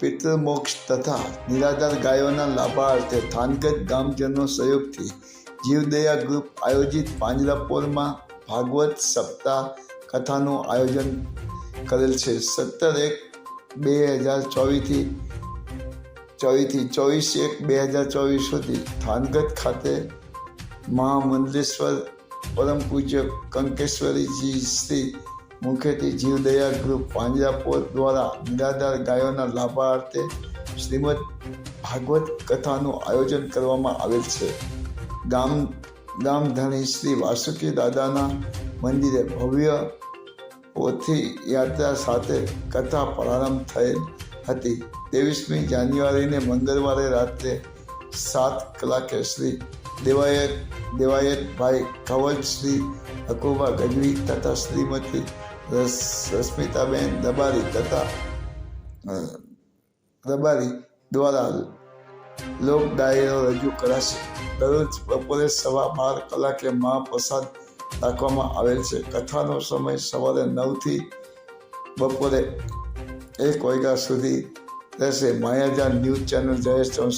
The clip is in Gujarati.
પિતૃ મોક્ષ તથા નિરાધાર ગાયોના લાભાર્થે થાનગત ગામજનો સહયોગથી જીવદયા ગ્રુપ આયોજિત પાંજરાપોરમાં ભાગવત સપ્તાહ કથાનું આયોજન કરેલ છે. સત્તર એક બે હજાર ચોવીસથી ચોવીસથી ચોવીસ એક બે હજાર ચોવીસ સુધી થાનગત ખાતે મહામંડલેશ્વર પરમ પૂજ્ય કંકેશ્વરીજી શ્રી મુખેથી જીવદયા ગ્રુપ પાંજરાપોર દ્વારા નિરાધાર ગાયોના લાભાર્થે શ્રીમદ ભાગવત કથાનું આયોજન કરવામાં આવેલ છે. ગામ, ગામધણી શ્રી વાસુકી દાદાના મંદિરે ભવ્ય પોથી યાત્રા સાથે કથા પ્રારંભ થયેલ હતી. ત્રેવીસમી જાન્યુઆરીને મંગળવારે રાત્રે સાત કલાકે શ્રી દેવાયત, દેવાયતભાઈ કવચ શ્રી હકુબા ગઢવી તથા શ્રીમતી રશ્મિતાબેન દબારી તથા દબારી દ્વારા લોક ડાયરો રજૂ કરાશે. દરરોજ બપોરે સવા બાર કલાકે મહાપ્રસાદ રાખવામાં આવેલ છે. કથાનો સમય સવારે નવથી બપોરે એક વાગ્યા સુધી રહેશે. Mayajan news channel Jayesh Chauhan